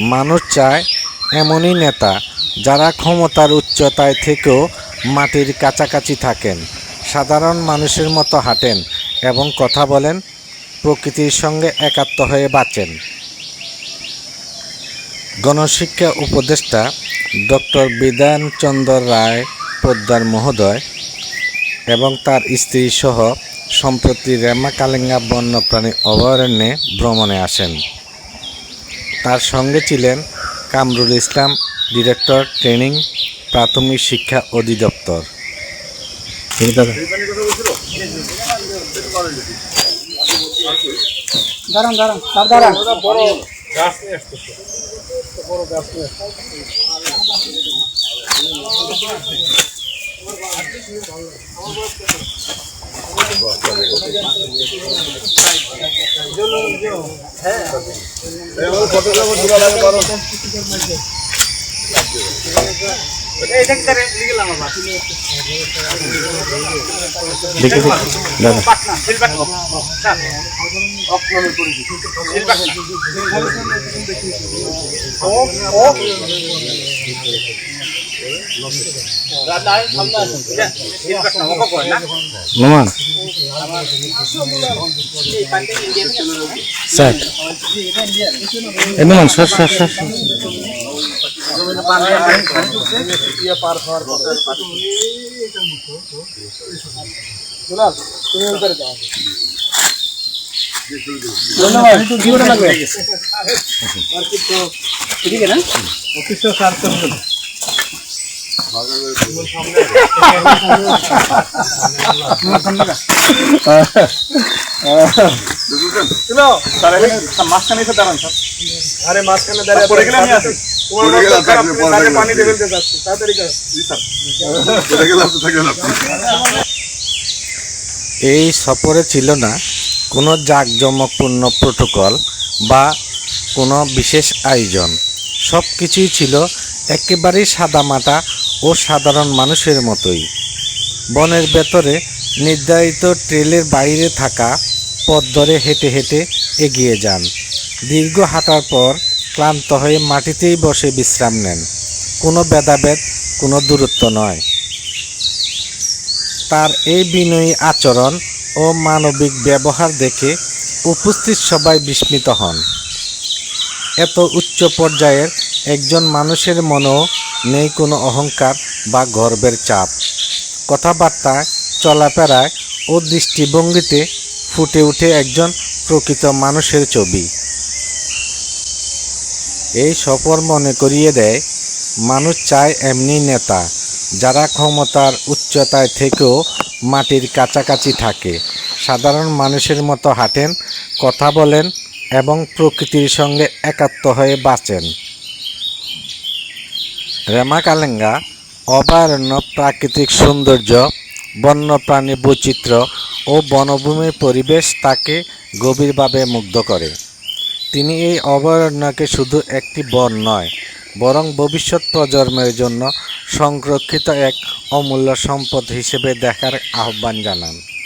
মানুষ চায় এমনই নেতা যারা ক্ষমতার উচ্চতায় থেকেও মাটির কাছাকাছি থাকেন, সাধারণ মানুষের মতো হাঁটেন এবং কথা বলেন, প্রকৃতির সঙ্গে একাত্ম হয়ে বাঁচেন। গণশিক্ষা উপদেষ্টা ডক্টর বিধানচন্দ্র রায় পোদ্দার মহোদয় এবং তার স্ত্রী সহ সম্প্রতি রেমা কালেঙ্গা বন্যপ্রাণী অভয়ারণ্যে ভ্রমণে আসেন। তার সঙ্গে ছিলেন কামরুল ইসলাম ডিরেক্টর ট্রেনিং প্রাথমিক শিক্ষা অধিদপ্তর। দাঁড়ান। দেখে দাদা নোমান স্যার এ নোমান সর সর সর। ধন্যবাদ ঠিক আছে না মাঝখানে এসে দাঁড়ান স্যার। আরে মাঝখানে দাঁড়িয়ে পড়ে গেলে আমি আসি পানি লেভেলতে যাচ্ছে তাড়াতাড়ি এই সফরে ছিল না কোনো জাঁকজমকপূর্ণ প্রোটোকল বা কোনো বিশেষ আয়োজন। সব কিছুই ছিল একেবারেই সাদামাটা ও সাধারণ মানুষের মতোই। বনের ভেতরে নির্ধারিত ট্রেলের বাইরে থাকা পথ ধরে হেঁটে হেঁটে এগিয়ে যান। দীর্ঘ হাঁটার পর ক্লান্ত হয়ে মাটিতেই বসে বিশ্রাম নেন। কোনো ভেদাভেদ, কোনো দূরত্ব নয়। তার এই বিনয়ী আচরণ ও মানবিক ব্যবহার দেখে উপস্থিত সবাই বিস্মিত হন। এত উচ্চ পর্যায়ের একজন মানুষের মনেও নেই কোনো অহংকার বা গর্বের চাপ। কথাবার্তা চলাফেরায় ও দৃষ্টিভঙ্গিতে ফুটে উঠে একজন প্রকৃত মানুষের ছবি। এই সফর মনে করিয়ে দেয়, মানুষ চায় এমনি নেতা, যারা ক্ষমতার উচ্চতায় থেকেও মাটির কাছাকাছি থাকে। সাধারণ মানুষের মতো হাঁটেন, কথা বলেন এবং প্রকৃতির সঙ্গে একাত্ম হয়ে বাঁচেন। রেমা কালেঙ্গা, অভয়ারণ্য প্রাকৃতিক সৌন্দর্য, বন্যপ্রাণী বৈচিত্র্য ও বনভূমির পরিবেশ তাকে গভীরভাবে মুগ্ধ করে। তিনি এই অভয়ারণ্যকে শুধু একটি বন নয়, বরং ভবিষ্যৎ প্রজন্মের জন্য সংরক্ষিত এক অমূল্য সম্পদ হিসেবে দেখার আহ্বান জানান।